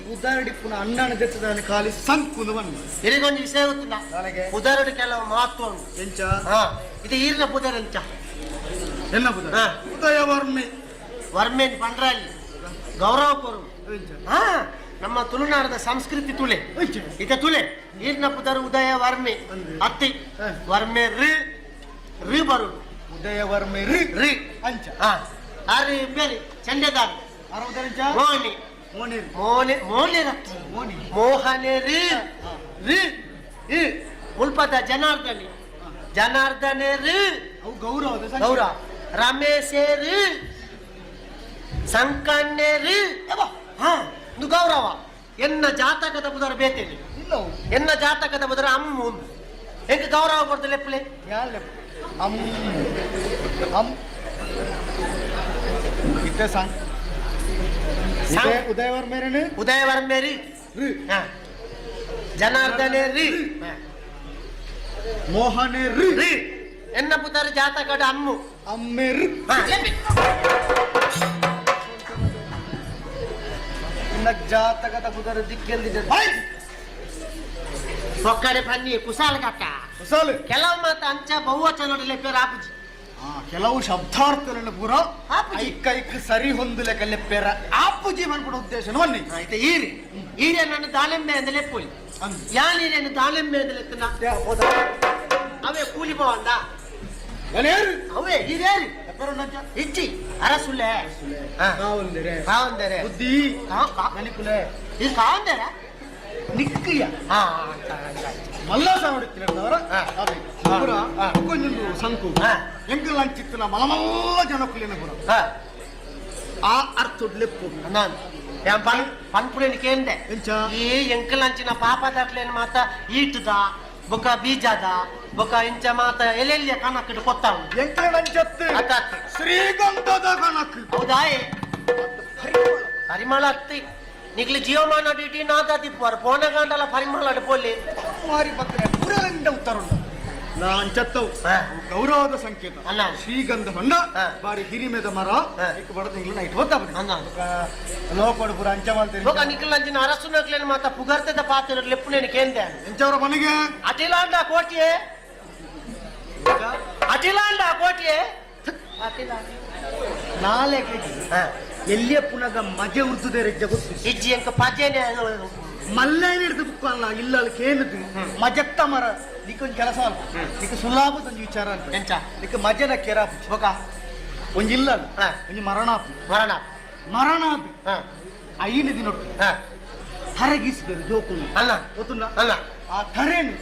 ಅಮ್ಮೆಂದಲ ಕೊಡ್ಚಿ ಉದಾರಡಿ ಪುನಃ ಅಣ್ಣನ ಜೊತೆ ಖಾಲಿ ಸಂಕುದು ಬಂದು ಇರಿಗೊಂದು ವಿಷಯ ಗೊತ್ತಿಲ್ಲ ನನಗೆ ಉದಾರಡು ಕೆಲವು ಮಹತ್ವ ಉಂಟು ಎಂಚ ಹಾ ಇದು ಈರಿನ ಪುದರ್ ಎಂಚ ಎನ್ನ ಬುಧ ಹಾ. ಉದಯ ವರ್ಮೆ ವರ್ಮೇನ್ ಪಂಡ್ರಲ್ಲಿ ಗೌರವ ಕೊರು ಎಂಚ ಹಾ ನಮ್ಮ ತುಳುನಾಡದ ಸಂಸ್ಕೃತಿ ತುಳೆ ಎಂಚ ಇತ ತುಳೆ ಈರಿನ ಪುದರ್ ಉದಯ ವರ್ಮೆ ಅಂದ್ರೆ? ಅತ್ತಿ ಹಾ. ವರ್ಮೆ ರಿ ರಿ ಬರುಡು ಉದಯ ವರ್ಮೆ ರಿ ರಿ ಅಂಚ ಹಾ ಆರಿ ಬೇರೆ ಚಂಡೆದಾರ ಅರವತ್ತಂಚ ಮೋಹನಿ ಮೋನೇರಿ ಮೋನೆ ಮೋನೆ. ಮೋಹನೆ ರಿ. ರಿ. ರಿ. ಉಲ್ಪದ ಜನಾರ್ದನಿ. ಜನಾರ್ದನೆ ರಿ. ಅವು ಗೌರವ ಸಂಕೇತ. ಗೌರ ರಮೇಶೇ ರಿ. ಹಾ ಇದು ಗೌರವ. ಎನ್ನ ಜಾತಕದ ಬುಧರ ಬೇತೇನೆ ಎನ್ನ ಜಾತಕದ ಬುಧರ ಅಮ್ಮ ಹೆಂಗ ಗೌರವ ಕೊಡ್ತಲೆ ಲೆಪ್ಪಲೆ ಅಮ್ಮ. ಅಮ್ ಇತ್ತೆ ಸಂಗ್. ಸಂಗ್. ಉದಯ ಉದಯ ವರ್ಮೇರನು ಉದಯ ವರ್ಮೆ ರಿ ರಿ ಹಾ. ಜನಾರ್ದನೆ ರಿ ಹಾ. ಮೋಹನೆ ರಿ ರಿ ಎನ್ನ ಪುತ್ರ ಜಾತಕದ ಅಮ್ಮು ಅಮ್ಮೆ ರಿ ಹಾ, ಲೆಪ್ಪೆ. ಇನ್ನ ಜಾತಕದ ಬುಧರ ದಿಕ್ಕೆಂದಿದೆ ಒಕ್ಕಡೆ ಬನ್ನಿ ಕುಸಾಲ ಕಕ್ಕ ಹೊಸಲು ಕೆಲವು ಮಾತು ಅಂಚ ಬಹುವಚನ ಲೆಪ್ಪೆ ರಾಪುಜಿ ಆ, ಕೆಲವು ಶಬ್ದಾರ್ಥಗಳನ್ನು ಪೂರ. ಐಕ್ಕ ಸರಿ ಹೊಂದಲೆ ಆಪು ಆಪುಜಿ ಮನ್ಪಡ ಉದ್ದೇಶ. ಬನ್ನಿ ಆಯ್ತು ಈರಿ ಈರಿ ನನ್ನ ದಾಳಿಂಬೆ ಅಂದ. ಲೆಪ್ಪುಲಿ ಯಾನೀರಿಯನ್ನು ಯಾನೀರೇನು ದಾಳಿಂಬೆ ಅಂತ ಲೆಕ್ಕನ ಅವೇ ಕೂಲಿ ಬವಂದ ಗಣೇರು ಅವೇ ಈರೇರಿ ಹೆಚ್ಚಿ ನಜ್ಜ ಇಚ್ಚಿ ಅರಸುಲೆ. ಕಾವಂದಿರೆ. ಕಾವಂದರೆ. ಬುದ್ಧಿ. ಕಲಿಕುಲೆ ಈ ಕಾವಂದರ? ನಿಕ್ಕಿಯ. ಹಾ ಮಲ್ಲಾಸ ಹೊಡಿತಿರದವರ ಹಾ. ಅದೇ ಹಾ. ಪುರ ಹಾ. ಕೊಂಜೊಂದು ಸಂಕು ಹಾ. ಎಂಕಲ್ ಅಂಚಿತ್ತಿನ ಮಲಮಲ್ಲ ಜನಕ್ಕುಲಿನ ಪುರ ಹಾ ಆ ಅರ್ಥ ಲೆಪ್ಪು ನಾನು ಯಾನ್ ಪನ್ ಪನ್ಪುರೇನು ಕೇಂದೆ ಎಂಚ ಈ ಎಂಕಲ್ ಅಂಚಿನ ಪಾಪ ದಾಟ್ಲೇನು ಮಾತ ಈಟದ ಬೊಕ ಬೀಜದ ಬೊಕ ಇಂಚ ಮಾತ ಎಲ್ಲೆಲ್ಲಿಯ ಕಣಕ್ಕಿಟ್ಟು ಕೊತ್ತಾವ ಎಂಕಲ್ ಅಂಚತ್ತೆ ಅತ್ತಾತ್. ಶ್ರೀಗಂಧದ ಕಣಕ್ ಹೌದಾ ಏ? ಪರಿಮಳ ಅತ್ತಿ ನಿಗ್ಲಿ ಜೀವಮಾನ ಡಿಟಿ ನಾದ ತಿಪ್ಪುವಾರ ಪೋನ ಗಂಡಲ ಪರಿಮಳ ಅಡ್ಪೊಲ್ಲಿ ಮಾರಿ ಪತ್ರ ಪುರಲಿಂದ ಉತ್ತರ ಉಂಟು ನಾ ಅಂಚತ್ತವು ಗೌರವದ ಸಂಕೇತ. ಅಲ್ಲ. ಶ್ರೀಗಂಧ ಹೊಂಡ. ಬಾರಿ ಹಿರಿಮೆದ ಮರ. ಹಾ. ಇಕ್ಕ ಬಡ ತಿಂಗಳು ನೈಟ್ ಅಲ್ಲ. ಲೋಕಡು ಪುರ ಅಂಚ ಮಾಡ್ತೇನೆ ಲೋಕ ನಿಖಿಲ್ ಅಂಚಿನ ಅರಸು ನಕ್ಲೇನು ಮಾತ ಪುಗರ್ತದ ಪಾತ್ರ ಲೆಪ್ಪುನೇನು ಕೇಂದೆ ಎಂಚವರ ಮನೆಗೆ? ಅಟಿಲಾಂಡ ಕೋಟಿಯೇ. ಅಟಿಲಾಂಡ ಕೋಟಿಯೇ. ನಾಳೆ. ಎಲ್ಲಿಯ ಪುನಗ ಮಜೆ ಉರ್ದುದೇ ರೆಜ್ಜ ಗೊತ್ತು? ಹೆಜ್ಜಿ ಎಂಕ ಪಜೆನೆ ಮಲ್ಲೇನ ಹಿಡಿದು ಬುಕ್ಕಲ್ಲ ಇಲ್ಲ ಅಲ್ಲಿ ಕೇಳಿದ್ದು ಮಜತ್ತ ಮರ. ನಿಕ್ಕೊಂದು ಕೆಲಸ ಅಲ್ಲ నీకు ಸುಲಾಭ ತಂದು ವಿಚಾರ ಅಂತ. ಎಂಚ ನಿಕ್ಕ ಮಜನ ಕೆರ ಬೊಕ ಒಂದು ಇಲ್ಲ ಒಂಜಿ ಮರಣಾಪು. ಮರಣ ಮರಣಾಪು. ಐದು ದಿನ ಹರಗಿಸ್ಬೇಕು ಜೋಕುಲು. ಅಲ್ಲ. ಗೊತ್ತಿಲ್ಲ ಅಲ್ಲ. ಆ ಥರೇನು.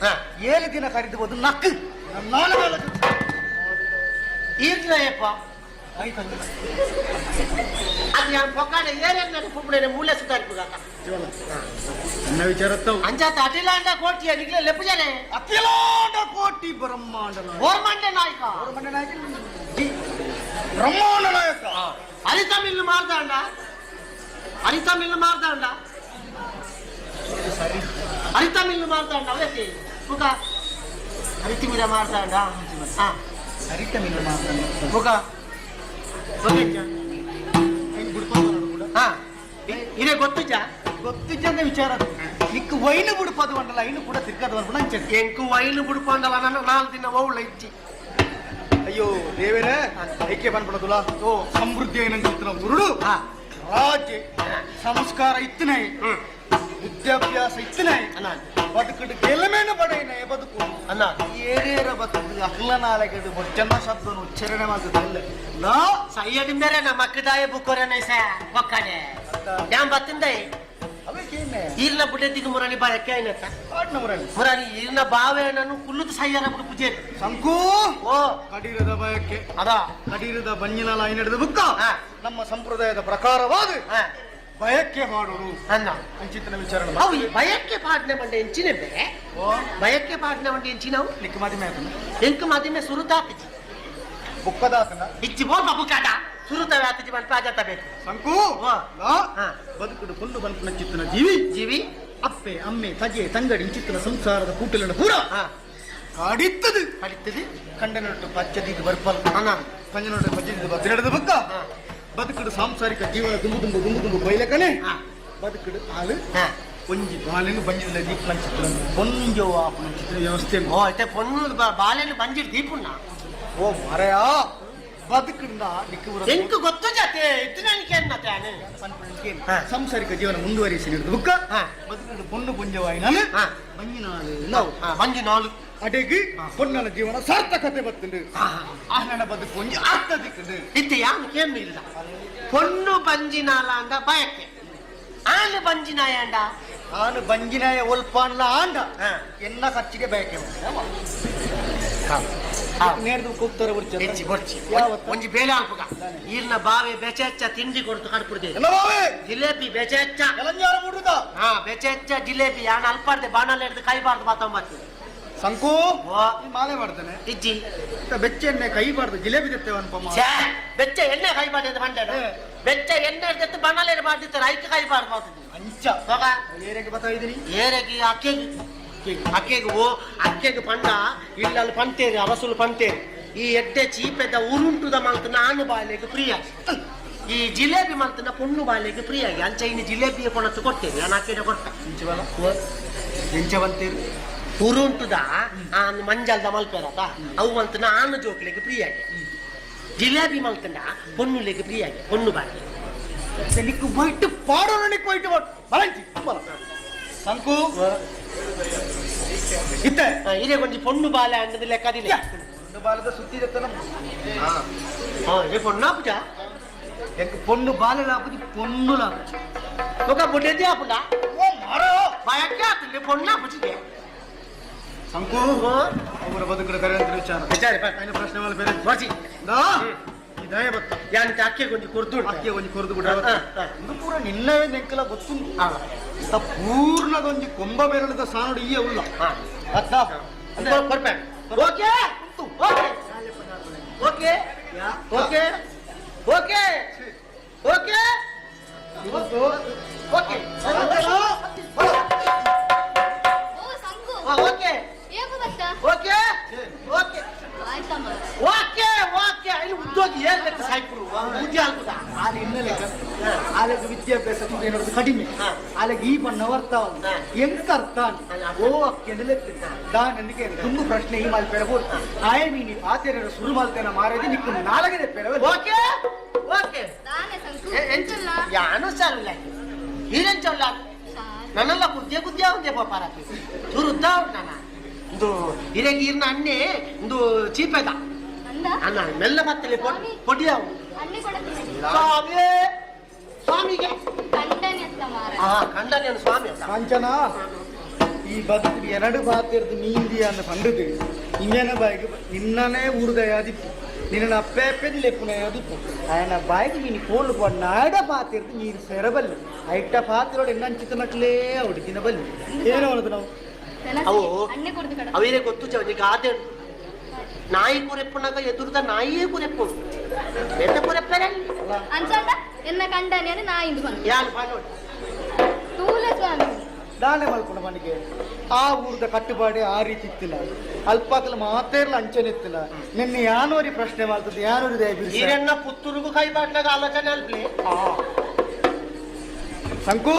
ಏಳು ದಿನ ಕರೆದು ಹೋದು ನಕ್ಕು. ನಾಲ್ಕು ನಾಲ್ಕು ಈರ್ಲಯಪ್ಪ ಆಯ್ತಲ್ಲ ಅದು ಯಾನ್ ಪೊಕ್ಕಾಡ ಏನೇನು ಪುಪ್ಪುಡೇನೆ ಮೂಲೆ ಸುತ್ತಾಡ್ಬೋದಾಕ ನನ್ನ ವಿಚಾರತ್ತವು ಅಂಜಾತ ಅಟಿಲಾಂಡ ಕೋಟಿಯ ನಿಗ್ಲೆ ಲೆಪ್ಪುಜನೆ ಅಖಿಲಾಂಡ ಕೋಟಿ ಬ್ರಹ್ಮಾಂಡ ನಾಯಕ ಗೋರ್ಮಂಡ ನಾಯಕ ಬ್ರಹ್ಮಾಂಡ ನಾಯಕ ಜಿ. ಬ್ರಹ್ಮಾಂಡ ನಾಯಕ ಹರಿತ ಮಿಲ್ಲು ಮಾರ್ದಾಂಡ ಹರಿತ ಮಿಲ್ಲು ಮಾರ್ದಾಂಡ ಸರಿ ಹರಿತ ಮಿಲ್ಲು ಮಾರ್ದಾಂಡ ಅವಕ್ಕೆ ಮುಖ ಹರಿತಿ ಮಿರ ಮಾರ್ದಾಂಡ ಹಾ ಸರಿತ ಮೇಲೆ ಮಾತಾಡ ಮುಖ ಹಾ. ಇದೇ ಗೊತ್ತುಜ ಗೊತ್ತು ಅಂತ ವಿಚಾರ ನಿಕ್ಕು ವೈನು ಬಿಡ್ಪದು ಬಂಡಲ್ಲ ಇನ್ನು ಕೂಡ ತಿರ್ಗದ ಬಂದ್ಬಿಡ ಅಂಚೆ. ಎಂಕು ವೈನು ಬಿಡ್ಕೊಂಡಲ್ಲ ನನ್ನ ನಾಲ್ಕು ದಿನ ಅವಳ ಇಚ್ಚಿ. ಅಯ್ಯೋ ದೇವೇನ ಐಕೆ ಬಂದ್ಬಿಡೋದಿಲ್ಲ ಓ ಸಮೃದ್ಧಿ ಏನಂತ ಮುರುಡು. ಹಾ. ರಾಜ್ಯ ಸಂಸ್ಕಾರ ಇತ್ತನೇ. ವಿದ್ಯಾಭ್ಯಾಸ ಇತ್ತನೇ ಬದುಕಡು ಗೆಲಮೇನು ಬಡೇನೆ ಬದುಕು. ಅನ್ನ ಏರೇರ ಬದುಕು ಅಹ್ಲ ನಾಳೆಗಡು ಬಚ್ಚನ ಶಬ್ದವನ್ನು ಉಚ್ಚಾರಣೆ ಮಾಡುದಿಲ್ಲ ನಾ ಸಯ್ಯಡಿ ಮೇಲೆ ನಮ್ಮ ಅಕ್ಕದಾಯ ಬುಕ್ಕೋರನೇ ಸೆ ಒಕ್ಕಡೆ ಯಾನ್ ಬತ್ತಿಂದೆ ಈರ್ನ ಬುಡ್ಡೆದಿಗೆ ಮುರಾನಿ ಬಾಯಕ್ಕೆ ಮುರಳಿ ಮುರಾನಿ ಈರ್ನ ಬಾವೆ ನಾನು ಕುಲ್ಲುದು ಸಯ್ಯರ ಬಿಡು ಪೂಜೆ. ಸಂಕು ಓ. ಕಡೀರದ ಬಾಯಕ್ಕೆ. ಅದ? ಕಡೀರದ ಬಂಜಿನ ಲಾಯಿ ನಡೆದ ಬುಕ್ಕ. ನಮ್ಮ ಸಂಪ್ರದಾಯದ ಪ್ರಕಾರವಾದ ಭಯಕ್ಕೆ ಮಾಡುವುದು ಅನ್ನ ಅಂಚಿತನ ವಿಚಾರ ಅವು ಈ ಭಯಕ್ಕೆ ಪಾಟ್ನೆ ಬಂಡೆ ಎಂಚಿನ ಬೇರೆ. ಓ. ಭಯಕ್ಕೆ ಪಾಟ್ನೆ ಬಂಡೆ ಎಂಚಿನವು ಲಿಕ್ಕ ಮಾತಿ ಮೇತನ ಎಂಕ ಮದಿಮೆ ಸುರುತಾಕಿಜಿ ಬುಕ್ಕದಾತನ? ಇಚ್ಚಿ ಬೋಲ್ ಬಾಬು ಕಾಟ ಸುರುತವೆ ಆತಜಿ ಬಂದು ಪಾಜಾತ ಬೇಕು ಸಂಕು. ಬದುಕುಡು ಪೊಂಡು ಬಂತನ ಚಿತ್ತನ ಜೀವಿ. ಜೀವಿ. ಅಪ್ಪೆ ಅಮ್ಮೆ ತಜೆ ತಂಗಡಿ ಚಿತ್ತನ ಸಂಸಾರದ ಕೂಟಲನ್ನು ಹಾ. ಕಾಡಿತ್ತದು. ಕಡಿತದೆ ಕಂಡನೊಟ್ಟು ಪಚ್ಚದಿದ್ದು ಬರ್ಪಲ್. ಅಣ್ಣ ಪಂಜನೊಟ್ಟು ಪಚ್ಚದಿದ್ದು ಬತ್ತಿನಡದ ಬಕ್ಕ. ಹಾ. ಬದುಕುಡು ಸಾಂಸಾರಿಕ ಜೀವನ ದುಂಬು ದುಂಬು ದುಂಬು ದುಂಬು ಬೈಲಕನೆ ಹಾ. ಬದುಕುಡು ಹಾಲು ಹಾ ಒಂಜಿ ಬಾಲೆನು ಬಂಜಿದ ದೀಪನ ಚಿತ್ರ ಒಂಜೋ ಆಪನ ಚಿತ್ರ ವ್ಯವಸ್ಥೆ ಓ ಐತೆ ಪೊನ್ನು ಬಾಲೆನು ಬಂಜಿರ್ ದೀಪುಣ್ಣ ಓ ಮರೆಯ ಬದುಕಿಂದ ದಿಕ್ಕು ಎಂಕ್ ಗೊತ್ತು ಜಾತೆ ಇತ್ತು ನನಗೆ ಅನ್ನತಾನೆ ಹಾ. ಸಾಂಸಾರಿಕ ಜೀವನ ಮುಂದುವರಿಸಿ ನೀಡುದು ಬುಕ್ಕ ಹಾ. ಬದುಕಿನ ಪೊಣ್ಣು ಪುಂಜವಾಯಿ ನಾನು ಹಾ. ಮಂಜಿನಾಳು ನಾವು ಹಾ ಬಂಜಿ ನಾಲು ಅಡೆಗಿ ಪೊನ್ನನ ಜೀವನ ಸಾರ್ಥಕತೆ ಬರ್ತುಂಡು ಆ ಆಹ್ನನ ಬದುಕು ಒಂಜಿ ದಿಕ್ಕುಂಡು ಇತ್ತು ಯಾನು ಕೇಮ್ ಇಲ್ಲ. ಪೊನ್ನು ಬಂಜಿನಾಲ ಅಂದ ಬಯಕೆ. ಆನೆ ಬಂಜಿನಾಯ ಅಂಡ ಆನು ಬಂಜಿನಾಯ ಒಲ್ಪ ಆಂಡ ಹಾ. ಎಲ್ಲ ಖರ್ಚಿಗೆ ಬಯಕೆ ಹಾ. ನೇರ್ದು ಕೂಗ್ತಾರೆ ಉರ್ಚ ಹೆಚ್ಚಿ ಬರ್ಚಿ? ಒಂಜಿ ಬೇಲೆ ಅಲ್ಪಗ ಈರ್ನ ಬಾವೆ ಬೆಚೆಚ್ಚ ತಿಂಡಿ ಕೊಡ್ತು ಕಡ್ಪುಡ್ದೆ. ಜಿಲೇಬಿ ಬೆಚೆಚ್ಚ. ಹಾ ಬೆಚೆಚ್ಚ ಜಿಲೇಬಿ ಯಾನ ಅಲ್ಪಾರ್ದೆ ಬಾಣಲ್ಲಿ ಹಿಡ್ದು ಕೈಬಾರ್ದು ಮಾತೊಂಬತ್ತು. ಸಂಕು ಈ ಮಾಲೆ ಮಾಡ್ತಾನೆ. ಇಜ್ಜಿ. ಬೆಚ್ಚ ಎಣ್ಣೆ ಕೈಬಾರ್ದು ಜಿಲೇಬಿ ತೆತ್ತೇವ ಅನ್ಪಮ್ಮ ಛೇ, ಬೆಚ್ಚ ಎಣ್ಣೆ ಕೈ ಮಾಡಿದ್ರೆ ಬಂಡೆ ಹೇ. ಬೆಚ್ಚ ಎಣ್ಣೆ ಬಾಣಲ್ ಹಿಡ್ದು ಮಾಡ್ತಿರ್ತಾರೆ ಐಕ ಕೈಬಾರ್ದು ಮಾತದ್ದು ಅಂಚ. ಹೋಗ. ಏರಿಯಾಗೆ ಬರ್ತಾ ಇದ್ದೀನಿ. ಏರೆಗಿ ಅಕ್ಕಿಗೆ. ಅಕ್ಕೆಗೆ. ಓ ಅಕ್ಕಿಗೆ ಪಂಡ ಇಲ್ಲಲ್ಲಿ ಪಂತೇರಿ ಅರಸುಲು ಪಂತೇರಿ. ಈ ಎಡ್ಡೆ ಚೀಪೆದ ಉರುಂಟುದ ಮಲ್ತು ನಾನು ಬಾಲೆಗೆ ಪ್ರಿಯ ಈ ಜಿಲೇಬಿ ಮಲ್ತನ ಪುಣ್ಣು ಬಾಲೆಗೆ ಪ್ರಿಯಾಗಿ. ಅಂಚ ಇನ್ನು ಜಿಲೇಬಿಯ ಕೊಣತ್ತು ಕೊಡ್ತೇವೆ ನಾನು ಅಕ್ಕಿನ ಕೊಡ್ತ ಇಂಚವಲ್ಲ ಇಂಚ ಬಂತೀರಿ. ಉರುಂಟುದ ಆನ್ ಮಂಜಲ್ದ ಮಲ್ಪೆರದ ಅವು ಮಂತ್ ನಾನು ಜೋಕ್ಲೆಗೆ ಪ್ರಿಯಾಗೆ ಜಿಲೇಬಿ ಮಲ್ತಂಡ ಪೊನ್ನುಲೆಗೆ ಪ್ರಿಯಾಗೆ ಪೊನ್ನು ಬಾಗಿ ನಿಕ್ಕು ಬೈಟ್ ಪಾಡೋಣ ನಿಕ್ಕು ಬೈಟ್ ಬಲಂಜಿ ಸಂಕು ಇತ್ತ ಇದೇ ಕೊಂಚ ಪೊಣ್ಣು ಬಾಲ ಅಂಡದ ಲೆಕ್ಕದಿಲ್ಲ ಪೊಣ್ಣು ಬಾಲದ ಸುತ್ತಿ ಇರುತ್ತಲ್ಲ ಹಾ ಇದೇ ಪೊಣ್ಣು ಹಾಕುಜ எனக்கு பொண்ணு பால லாபதி பொண்ணு லாபம் பொண்ணு எத்தியா புண்டா ஓ மரோ பயக்கா பொண்ணா பிடிச்சிட்டேன் ಸಂಕು ಅವರ ವಿಚಾರ. ವಿಚಾರ ಪ್ರಶ್ನೆ ಬೇರೆ. ಕೊರ್ದು ಬಿಡ ಪೂರ ನೆಕ್ಕಲ ಪೂರ್ಣದೊಂದು ಕೊಂಬ ಬೆರಳಿದ ಸಾನುಡು ಉಲ್ಲ okay? Okay? Okay? Okay? Okay? ಏನಾದ್ರು ಕಡಿಮೆ. ಹಾ. ಆಲೆಗೆ ಈ ಬಣ್ಣ ವರ್ತಾವ ಹಾ. ಎಂಕ ಅರ್ಥ ಓ ಅಕ್ಕೆ ದಾ ನನಗೆ ತುಂಬ ಪ್ರಶ್ನೆ ಈ ಮಾಲ್ ಪೆರಬಹುದು ಆಯ್ ನೀ ಪಾತೆರ ಶುರು ಮಾಲ್ತೇನ ಮಾರದೆ. ನಿಕ್ಕು ನಾಲ್ಕನೇ ಪೆರವಲ್ಲ. ಓಕೆ? ಓಕೆ. ಯಾನು ಸಾರಲ್ಲ ಹೀರೆಂಚಲ್ಲ ನನ್ನೆಲ್ಲ ಕುದ್ದೆ ಕುದ್ದೆ ಒಂದೇ ಪಾಪಾರ ಉಂಟು ನನ್ನ ಇದು ಹಿರೇಗಿ ಇರ್ನ ಅಣ್ಣೆ ಒಂದು ಚೀಪೆದ ಅಣ್ಣ ಮೆಲ್ಲ ಮತ್ತಲ್ಲಿ ಪೊಡಿಯ ಸಾವೇ ಸ್ವಾಮಿಗೆ ಕಂಡನೆ ಅಂತ ಮಾರ ಹಾ ಕಂಡನೇನು ಸ್ವಾಮಿ ಅಂತ ಕಾಂಚನ ಈ ಬದುಕು ಎರಡು ಬಾತಿರ್ದು ನೀಂದಿ ಅನ್ನ ಪಂಡದು ಇಂಜನ ಬಾಯಿಗೆ ನಿನ್ನನೇ ಊರ್ದಯಾದಿಪ್ಪು ನಿನ್ನ ಅಪ್ಪೆ ಅಪ್ಪೆದು ಲೆಪ್ಪುನಯಾದಿಪ್ಪು ఆయన ಬಾಯಿಗೆ ನೀನು ಕೋಲು ನಾಡ ಪಾತಿರ್ದು ನೀರು ಸೆರಬಲ್ಲೆ ಐಟ ಪಾತಿರೋಡು ಎನ್ನಂಚಿತ ನಕ್ಲೇ ಅವಡು ತಿನ್ನಬಲ್ಲೆ ಏನೋ ಅನ್ನೋದು ನಾವು ಅವು ಅನ್ನಿ ಕೊಡ್ದು ಕಡ ಅವರೇ ಗೊತ್ತು ಚವನಿ ಗಾದೆ ಉಂಟು. ನಾಯಿ ಕುರೆಪ್ಪನಾಗ ಎದುರುದ ಎನ್ನ ಕಂಡನೆ ಅಂದ್ರೆ ನಾ ಇಂದು ಬಂದು. ಯಾರು ಪಾನೋಡಿ ತೂಲೆ ಸ್ವಾಮಿ ದಾನೆ ಮಲ್ಕೊಂಡು ಮನೆಗೆ. ಆ ಊರ್ದ ಕಟ್ಟುಪಾಡೆ ಆ ರೀತಿ ಇತ್ತಿಲ್ಲ. ಅಲ್ಪಾಕಲ ಮಾತೇರ್ಲ ಅಂಚನೆ ಇತ್ತಿಲ್ಲ. ನಿನ್ನೆ ಯಾನೋರಿ ಪ್ರಶ್ನೆ ಮಾಡ್ತದೆ ಯಾನೋರಿ. ಈರಣ್ಣ ಪುತ್ತೂರಿಗೂ ಕೈ ಬಾಟ್ಲಾಗ ಆಲೋಚನೆ ಅಲ್ಪಿ ಶಂಕು!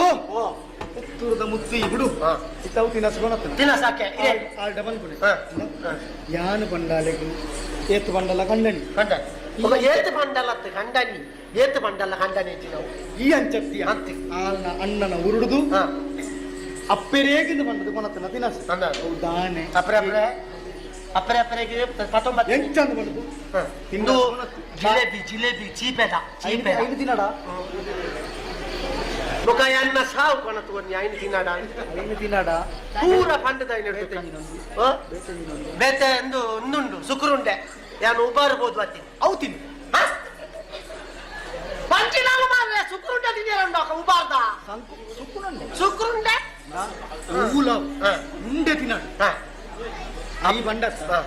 ಪುತ್ತೂರದ ಮುತ್ತು ಇಬ್ಬಿಡು ಬಿಡು. ಹಾ. ಇತ್ತವು ತಿನ್ನ ಸಾಕೆ ಆ ಡಬಲ್ ಬಿಡು. ಯಾನು ಬಂಡಾಲೆಗೂ ಏತು ಬಂಡಲ ಕಂಡನಿ. ಕಂಡ ಏತ್ ಬಂಡಲತ್ತ ಖಂಡನಿ ಏತ್ ಮಂಡಲ ಕಂಡನಿ ಇದ್ದಿ ನಾವು. ಈ ಅಂಚತ್ತಿ ಅಂತಿ. ಆಲ್ನ ಅಣ್ಣನ ಉರುಡುದು ಅಪ್ಪೆರೇಗಿಂದ ಬಂದದು ಕೊನತನ ಅವು ದಾನೆ ಅಪರೆ ಅಪರೆ ಅಪರೆ ಅಪರೆಗೆ ಪತ್ತೊಂಬತ್ತು. ಎಂಚಂದ ಬಂದದ್ದು. ಇಂದು ಜಿಲೇಬಿ ಜಿಲೇಬಿ ಚೀಪೆದ ಚೀಪೆದ. ಐದು ದಿನಡ? ಎನ್ನ ಸಾವು ಕೊನತು ಒಂದು ಐನು ತಿನ್ನಡ ಐನು ತಿನ್ನಡ ಪೂರ ಪಂಡದ ಬೇತೆ ಎಂದು ಒಂದುಂಡು ಸುಕ್ರುಂಡೆ. ಯಾನು ಉಬಾರ್ಬೋದು ಬತ್ತಿ ಅವು ತಿನ್ನು ಪಂಚಿನಾಲು ಮಾರ್ರೆ ಸುಕ್ರುಂಡೆ ತಿಂದಿರಂಡು ಉಬಾರ್ದ ಸಂಕು ಸುಕ್ಕುನಂಡೆ ಸುಕ್ರುಂಡೆ ಊಲ ಹಾ ಉಂಡೆ ತಿನ್ನಡ ಹಾ ಈ ಬಂಡ ಹಾ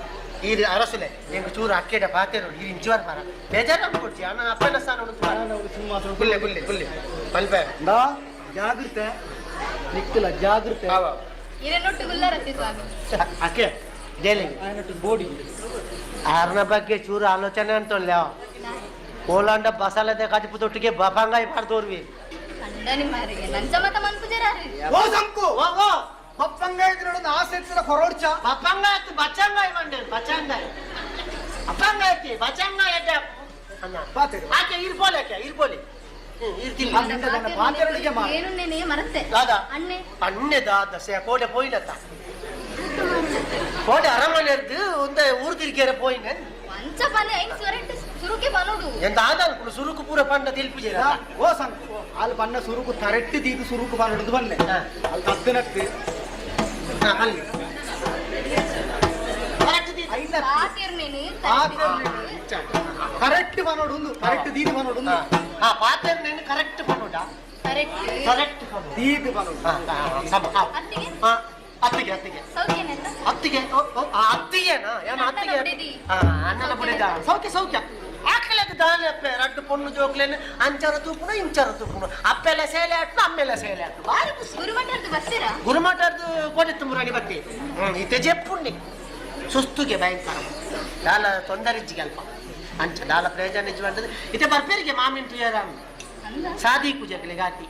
ಈ ಅರಸಲೆ ಎಂಗ್ ಚೂರು ಅಕ್ಕೆಡ ಪಾತೆರು ಈ ಇಂಚುವರ್ ಬರ ಬೇಜಾರ ಕೊಡ್ತಿ ಅಣ್ಣ ಅಪ್ಪನ ಸ್ಥಾನ ಉಂಟು ಕುಲ್ಲೆ ಕುಲ್ಲೆ ಕುಲ್ಲೆ ಮಲ್ಪೆ ದಾ ಜಾಗ್ರತೆ ನಿಕ್ಕಲ ಜಾಗ್ರತೆ ಇರನೊಟ್ಟು ಗುಲ್ಲರತ್ತಿ ಸ್ವಾಮಿ ಅಕ್ಕೆ ಜೈಲಿಗೆ ఆయనట్టు బోడి ಆರನ ಬಗ್ಗೆ ಚೂರು ಆಲೋಚನೆ ಅಂತಲ್ಲ ಕೋಲಾಂಡ ಬಸಲದೆ ಕದಿಪುದೊಟ್ಟಿಗೆ ಬಬಂಗಾಯಿ ಮಾಡ್ದೋರ್ವಿ ಓ ಸಂಕು ಓ ಓ ಪಪ್ಪಂಗ ಇದ್ರೋಡು ನಾ ಸೇರ್ತಿಲ್ಲ ಕೊರೋಡ್ಚ ಪಪ್ಪಂಗ ಆಯ್ತು ಬಚ್ಚಂಗಾಯಿ ಮಂಡೆ ಬಚ್ಚಂಗಾಯಿ ಅಪ್ಪಂಗ ಆಯ್ತಿ ಬಚ್ಚಂಗಾಯಿ ಅಡ್ಡ ಅನ್ನ ಆಕೆ ಇರ್ಬೋಲಿ ಆಕೆ ಇರ್ಬೋಲಿ ಪಾತ್ರಗಳಿಗೆ ಏನು ಮರತ್ತೆ ಅಣ್ಣೆ ಅಣ್ಣೆದ ದಸೆ ಕೋಡೆ ಪೋಯಿಲತ್ತ ಕೋಟೆ ಅರಮನೆ ಇದ್ದು ಒಂದೇ ಊರು ತಿರುಗಿಯರ ಪೋಯಿನ ಮಂಚ ಬಂದ ಹೆಂಗ್ ಸುರಂಟ್ ಸುರುಕೆ ಬಲೋಡು ಎಂತ ಆದಾನ್ ಕುಡು ಸುರುಕು ಪೂರ ಪಂಡ ತಿಲ್ಪಿಜೆ ಓ ಸಂ ಅಲ್ಲಿ ಪಂಡ ಸುರುಕು ತರಟ್ಟು ದೀಪು ಸುರುಕು ಪಂಡದು ಬಲ್ಲೆ ಅಲ್ಲಿ ತದ್ದನಕ್ಕೆ ಅಲ್ಲಿ ಕರೆಕ್ಟ್ ಮಾಡೋಡು ಕರೆಕ್ಟ್ ದೀದಿ ಮಾಡೋಡು ಆ ಪಾತ್ರ ನೀನು ಕರೆಕ್ಟ್ ಮಾಡೋಡ ಕರೆಕ್ಟ್ ಕರೆಕ್ಟ್ ದೀದಿ ಮಾಡೋಡು ಅತ್ತಿಗೆ ಅತ್ತಿಗೆ. ಅತ್ತಿಗೆ ಅತ್ತಿಗೆನಾ? ಏನ ಅತ್ತಿಗೆ? ಅಣ್ಣನ ಬುಡಿದ ಸೌಖ್ಯ. ಸೌಖ್ಯ ಆಕಲಕ್ಕೆ ದಾನೆ ಅಪ್ಪೆ ರಡ್ಡು ಪೊಣ್ಣು ಜೋಕ್ಲೇನೆ ಅಂಚರ ತೂಪುಣ ಇಂಚರ ತೂಪುಣ. ಅಪ್ಪೆಲ್ಲ ಸೇಲೆ ಆಟ್ನು ಅಮ್ಮೆಲ್ಲ ಸೇಲೆ ಆಟ್ನು ಬಾರಿ ಖುಷಿ. ಗುರುಮಠದ್ದು ಬಸ್ಸಿರ ಗುರುಮಠದ್ದು ಕೋಟೆ ತುಂಬುರಾಣಿ ಬತ್ತಿ ಇತ್ತೆ ಜೆಪ್ಪುಣ್ಣಿ. ಸುಸ್ತುಗೆ ಭಯಂಕರ. ದಾಲ ತೊಂದರಿಜ್ಜಿಗೆ ಅಲ್ಪ. ಅಂಚ ದಾಲ ಪ್ರಯೋಜನ ಇಜ್ಜು ಅಂತಂದ್ರೆ ಇತ್ತೆ ಬರ್ಪೇರಿಗೆ ಮಾಮಿನ ಟೀಯರ ಸಾದಿಗೂ ಜಗಲಿ ಗಾತಿ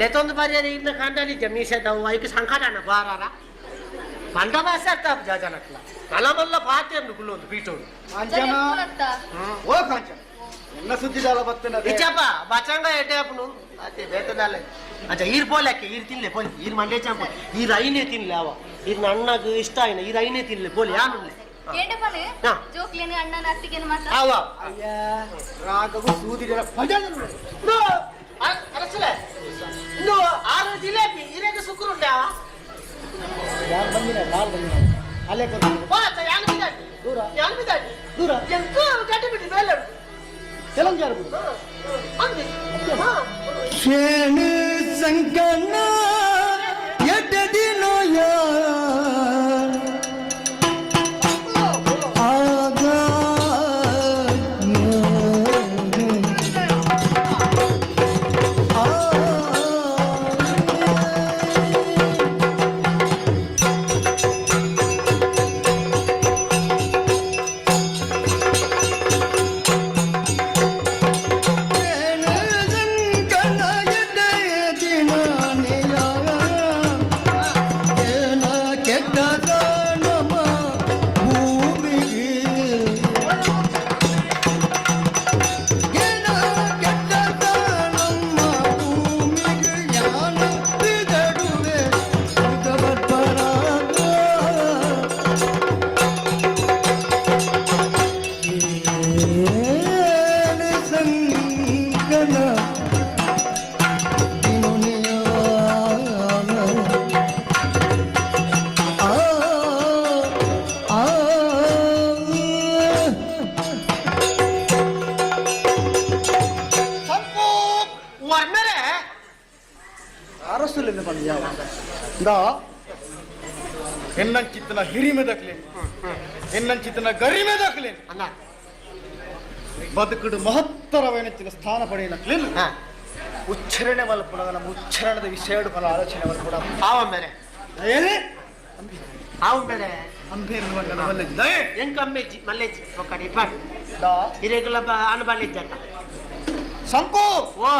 ಲೆತೊಂದು ಬರೆಯದೆ ಇನ್ನ ಕಂಡಲಿ ಜಮೀಸೆದವು ಐಕ ಸಂಕಟನ ಬಾರಾರ ಮಂಡ ಮಾಸಾಡ್ತಾ ಜಾಜನಕ್ಲ ನಲಮಲ್ಲ ಪಾತೆ ನುಗುಲೊಂದು ಬೀಟೋಡು ಕಾಂಚನ ಓ ಕಾಂಚನ ಎಲ್ಲ ಸುದ್ದಿ ಜಾಲ ಬರ್ತೇನೆ ಇಚ್ಚಪ್ಪ ಬಚಂಗ ಎಡ್ಡೆಪ್ಪನು ಅದೇ ಬೇತದಾಲೆ ಅಜ್ಜ ಈರ್ ಪೋಲಕ್ಕೆ ಈರ್ ತಿನ್ಲೆ ಪೋಲಿ ಈರ್ ಮಂಡ್ಯ ಚಂಪ ಈರ್ ಐನೇ ತಿನ್ಲೆ ಅವ ಈರ್ ನನ್ನಗ ಇಷ್ಟ ಆಯ್ನ ಈರ್ ಐನೇ ತಿನ್ಲೆ ಪೋಲಿ ಯಾನುನ್ಲೆ ಏಂಡೆ ಪನೆ ಹಾ. ಜೋಕ್ಲೇನೆ ಅಣ್ಣನ ಅತ್ತಿಗೆನ ಮಾತ್ರ ಅವ అయ్యా రాగవు సూది జర భజన ಇದು ಅ- ಅರಸಲೆ ಇದು ಆರು ಜಿಲೇಬಿ ಇರೇಗ ಸುಕ್ರು ಉಂಡೆ ಅವ యారు బందిన నాలుగు బందిన అల్లే కొంత ಓ ಅಚ್ಚ ಯಾನು ಬಿದ್ದಾಡಿ దూర ಯಾನು ಬಿದ್ದಾಡಿ దూర ಎಂತ ಗಟ್ಟಿ ಬಿಟ್ಟು ಮೇಲೆ తెలంగాణ ಅಂದಿ ಹಾ శేణు సంకన్న ఎట్టది నోయా ನನ್ನ ಹಿರಿ ಮೇ ದಕ್ಲೇನು ಎನ್ನಂಚಿತನ ಚಿತ್ತನ ಗರಿ ಮೇ ದಕ್ಲೇನು ಅಣ್ಣ ಬದುಕಡು ಸ್ಥಾನ ಪಡೆಯಲಕ್ಲೇನು ಉಚ್ಚಾರಣೆ ಮಲ್ಪುಣ ನಮ್ಮ ಉಚ್ಚಾರಣದ ವಿಷಯಡು ಫಲ ಆಲೋಚನೆ ಮಲ್ಪುಣ ಆವ ಮೇಲೆ ಏನೇ ಆವ ಮೇಲೆ ಅಂಬೇರ್ ಮಗನ ಮಲ್ಲೆಜ್ಜ. ಎಂಕ ಅಮ್ಮೆಜ್ಜಿ ಮಲ್ಲೆಜ್ಜಿ. ಒಕ್ಕಡಿ ಪಾಟ್ ಹಿರೇಗುಲ ಅನುಬಲ್ಲೆಜ್ಜ ಸಂಕು ಓ.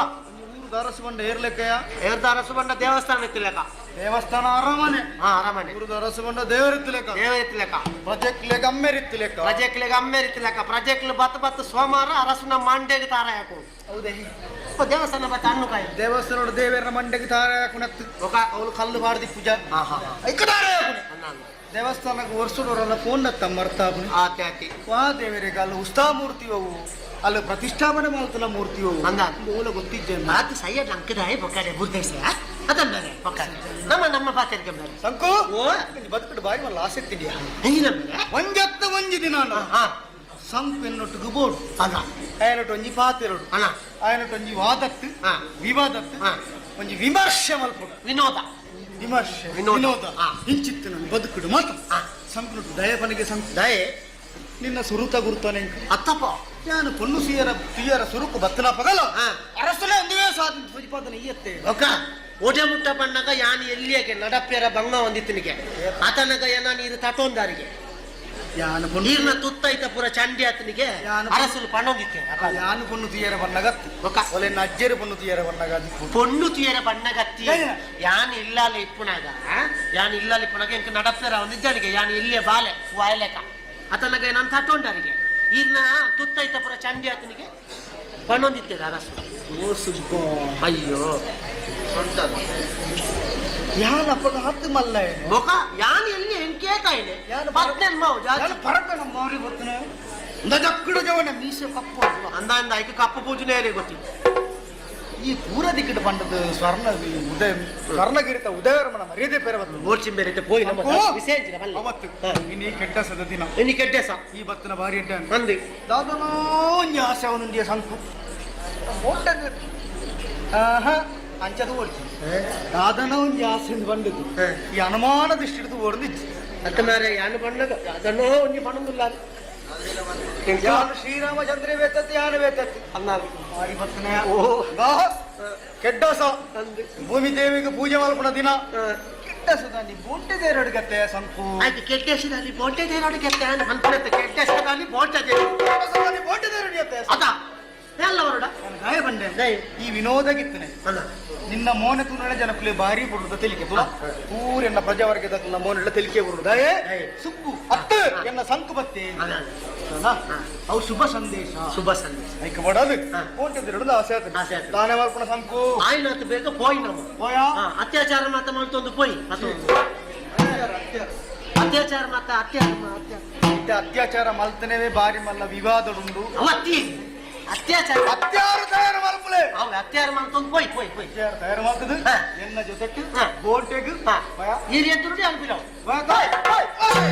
ದಾರಸುಬಂಡ ಏರ್ಲೆಕ್ಕಯ್ಯ ಏರ್ ದಾರಸುಬಂಡ ದೇವಸ್ಥಾನ ಇತ್ತಿಲೆಕ್ಕ ದೇವಸ್ಥಾನ ಅರಮನೆ. ಹಾ ಅರಮನೆ. ಗುರು ದಾರಸುಬಂಡ ದೇವರ ಇತ್ತಿಲೆಕ್ಕ ದೇವ ಇತ್ತಿಲೆಕ್ಕ ಪ್ರಜೆಕ್ಲೆಗ ಅಮ್ಮೇರ್ ಇತ್ತಿಲೆಕ್ಕ ಪ್ರಜೆಕ್ಲೆಗ ಅಮ್ಮೇರ್ ಇತ್ತಿಲೆಕ್ಕ ಪ್ರಜೆಕ್ಲು ಬತ್ತ ಬತ್ತ ಸೋಮಾರ ಅರಸನ ಮಂಡೆಗೆ ತಾರಾಯಕು ಹೌದೇ. ದೇವಸ್ಥಾನ ಬತ್ತ ಹಣ್ಣು ಕಾಯಿ. ದೇವಸ್ಥಾನ ದೇವರ ಮಂಡೆಗೆ ತಾರ ಯಾಕು ಒಕ ಅವಳು ಕಲ್ಲು ಬಾಡ್ದಿ ಪೂಜಾ. ಹಾ ಹಾ ಐಕ ತಾರ ದೇವಸ್ಥಾನಕ್ಕೆ ವರ್ಷದವರೆಲ್ಲ ಫೋನ್ ನತ್ತ ಮರ್ತಾಬ್ನು ಆತಿ ಆತಿ. ವಾ ದೇವರಿಗೆ ಅಲ್ಲಿ ಉಸ್ತಾಮೂರ್ತಿ ಅವು ಅಲ್ಲ ಪ್ರತಿಷ್ಠಾಪನೆ ಮಾಡ್ತಲ್ಲ ಮೂರ್ತಿ ಹಂಗ. ಮೂಲ ಗೊತ್ತಿದ್ದೆ ಮಾತು ಸೈಯದ್ ಅಂಕದಾಯ ಬೊಕ್ಕಾಡೆ ಬುರ್ದೇಶ ಅದನ್ನೇ ಬೊಕ್ಕಾಡೆ ನಮ್ಮ ನಮ್ಮ ಪಾತ್ರಕ್ಕೆ ಬೇರೆ ಸಂಕು ಬದುಕಿಟ್ಟು ಬಾಯಿ ಮಲ್ಲ ಆಸಕ್ತಿದೆಯಾ ಒಂದತ್ತ ಒಂಜಿ ದಿನ ಸಂಕು ಎನ್ನೊಟ್ಟಿಗೆ ಬೋಡು ಅಲ್ಲ ಆಯನೊಟ್ಟು ಒಂಜಿ ಪಾತೆರಡು ಅಲ್ಲ ಆಯನೊಟ್ಟು ಒಂಜಿ ವಾದತ್ತು ವಿವಾದತ್ತು ಒಂಜಿ ವಿಮರ್ಶೆ ಮಲ್ಪಡು ವಿನೋದ. ವಿಮರ್ಶೆ ವಿನೋದ. ಹಿಂಚಿತ್ತು ನಾನು ಬದುಕಿಡು ಮಾತು ಸಂಕು ದಯ ಪನಿಗೆ ಸಂಕು ದಯೆ. ನಿನ್ನ ಸುರುತ ಗುರುತನೆ ಅತ್ತಪ್ಪ. ഞാൻ പൊണ്ണു സീയറ തീയറ സുറുക്ക് ബത്തന പകലോ അറസ്റ്റലെ ഒന്നുവേ സാധനം പ്രതിപാദന ഈയത്തെ ഒക്കെ ಓಟೆ ಮುಟ್ಟ ಬಣ್ಣಗ ಯಾನ ಎಲ್ಲಿಯಗೆ ನಡಪ್ಯರ ಭಂಗ ಹೊಂದಿತ್ತಿನಿಗೆ. ಆತನಗ ಏನ ನೀರು ತಟೋಂದಾರಿಗೆ. ಯಾನು ನೀರ್ನ ತುತ್ತೈತ ಪುರ ಚಂಡಿ ಆತನಿಗೆ ಅರಸಲು ಪಣೋಗಿಕ್ಕೆ. ಯಾನು ಪೊಣ್ಣು ತುಯರ ಬಣ್ಣಗತ್ತು ಒಲೆ ನಜ್ಜರು ಪೊಣ್ಣು ತುಯರ ಬಣ್ಣಗ ಪೊನ್ನು ತುಯರ ಬಣ್ಣಗತ್ತಿ ಯಾನ್ ಇಲ್ಲಾಲ ಇಪ್ಪುನಾಗ ಯಾನ್ ಇಲ್ಲಾಲ ಇಪ್ಪುನಾಗ ಎಂಕ ನಡಪ್ಯರ ಒಂದಿದ್ದಾನಿಗೆ ಯಾನ್ ಇಲ್ಲಿಯ ಬಾಲೆ ವಾಯಲೆಕ. ಆತನಗ ಏನಂತ ತಟೋಂಡಾರಿಗೆ ಈಗ ತುತ್ತೈತ ಪುರ ಚಂಡಿ ಆತನಿಗೆ ಪಣ್ಣೊಂದಿತ್ತೇರ ಅರಸು ಓ ಸುಬ್ಬ ಅಯ್ಯೋ. ಯಾನ ಪಗ ಹತ್ತು ಮಲ್ಲ. ಮೊಕ ಯಾನ್ ಎಲ್ಲಿ ಎಂಕೇಕಾಯಿಲೆ ಯಾನು ಪತ್ತೆನ್ ಮಾವು ಜಾತಿ. ಪರಕ ನಮ್ಮ ಬತ್ತನ ನಜಕ್ಕಡು ಜವನ ಮೀಸೆ ಕಪ್ಪು. ಅಂದ ಅಂದ ಐಕ ಕಪ್ಪು ಪೂಜನೆ ಗೊತ್ತಿ ಈ ದೂರ ದಿಕ್ಕಿಟ್ಟು ಪಂಡದ ಸ್ವರ್ಣ ಈ ಉದಯ ಸ್ವರ್ಣಗಿರಿತ ಉದಯರಮಣ ಮರ್ಯಾದೆ ಪೇರ ಬತ್ತು ಗೋರ್ಚಿಂ ಬೇರೆ ಪೋಯಿ ನಮ್ಮ ಓ! ವಿಶೇಷ ಬಲ್ಲ ಅವತ್ತು ಹಾ. ಇನ್ನು ಈ ಕೆಟ್ಟ ಸದ ದಿನ ಎನಿ ಕೆಡ್ಡೆಸ ಈ ಬತ್ತನ ಬಾರಿ ಇಟ್ಟ ಅಂದಿ ದಾದನೋ ಒಂಜಿ ಆಸೆ ಅವನೊಂದಿಯ ಸಂಕು ಮೋಟದ ಆಹಾ ಅಂಚದು ಓಡ್ತಿ. ದಾದನ ಒಂಜಿ ಆಸೆ ಬಂದದ್ದು. ಹಾ. ಈ ಅನುಮಾನ ದೃಷ್ಟಿಡ್ದು ಓಡ್ದಿಚ್ಚಿ ಅತ್ತ ಮಾರೆ ಯಾನು ಬಣ್ಣಗ ಅದನ್ನೋ ಒಂಜಿ ಬಣ್ಣದಿಲ್ಲ ಯಾನು ಶ್ರೀರಾಮಚಂದ್ರ ವೇತತ್ತಿ ಯಾನು ವೇತತ್ತಿ ಅನ್ನ ಓ. ಕೆಡ್ಡಸ ಭೂಮಿ ದೇವಿಗೆ ಪೂಜೆ ಮಾಡ್ಕೊಂಡ ದಿನ. ಕೆಟ್ಟಸದಲ್ಲಿ ಕೆಡ್ಡಸದ ನೀ ಬೊಂಟೆದೇರಡು ಗತ್ತೆ ಸಂಕು. ಆಯ್ತು ಕೆಟ್ಟಸದಲ್ಲಿ ಬೋಟೆ ನೋಡಿ ಕೆತ್ತೆ ಅನ್ಕೊಂಡೆ ಕೆಟ್ಟೆಸದಲ್ಲಿ ಬೋಟೆ ಕೆಡ್ಡಸದಲ್ಲಿ ಬೊಂಟೆದೇರಡು ಗತ್ತೆ ಅದ. ಗಾಯ ಈ ವಿನೋದಗಿತ್ತನೆ ಗಿತ್ತನೆ. ನಿನ್ನ ಮೋನೆ ತೂನಡೆ ಜನಕ್ಕಲಿ ಬಾರಿ ಬುಡುದ ತೆಲಿಕೆ ತುಲ ಪೂರ ಎನ್ನ ಪ್ರಜಾವರ್ಗದ ನನ್ನ ಮೋನೆಲ್ಲ ತೆಲಿಕೆ ಬುಡುದ. ಏ ಏಯ್. ಸುಕ್ಕು ಅತ್ತ ಎನ್ನ ಸಂಕು ಬತ್ತೆ. ಅವು ಶುಭ ಸಂದೇಶ. ಶುಭ ಸಂದೇಶ. ಐಕ ಬಡದು. ಕೋಟೆದಿರಡು ಆಸೆ ಆತ. ತಾನೇ ಮಾರ್ಪಣ ಸಂಕು. ಆಯ್ನತ್ತು ಬೇಗ ಪೋಯ್ ನಮ್ಮ ಪೋಯ? ಅತ್ಯಾಚಾರ ಮಾತ ಮಾಡ್ತೊಂದು ಪೋಯ್ ಅತ್ಯಾಚಾರ ಮಾತ ಅತ್ಯಾಚಾರ ಅತ್ಯಾಚಾರ ಮಲ್ತನೇವೆ ಬಾರಿ ಮಲ್ಲ ವಿವಾದಡುಂಡು ಅವತ್ತಿ. ಅತ್ಯಾಚಾರ ಅತ್ಯಾರ ತಯಾರು ಮಲ್ಪಲೆ ಅವ್ ಅತ್ಯಾರ ಮಾಡ್ತೊಂದು ಪೋಯ್ ಪೋಯ್ ಪೋಯ್ ಅತ್ಯಾರ ತಯಾರು ಮಾಡ್ತದೆ ಹಾ. ಎನ್ನ ಜೊತೆಗೆ ಹಾ. ಗೋಟೆಗ್ ಹಾ ಹೋಯಾ ಈ ರೀತಿ ಅನ್ಬಿಡವ್ ಹೋಯಾ, ಹೋಯ್, ಹೋಯ್, ಹೋಯ್.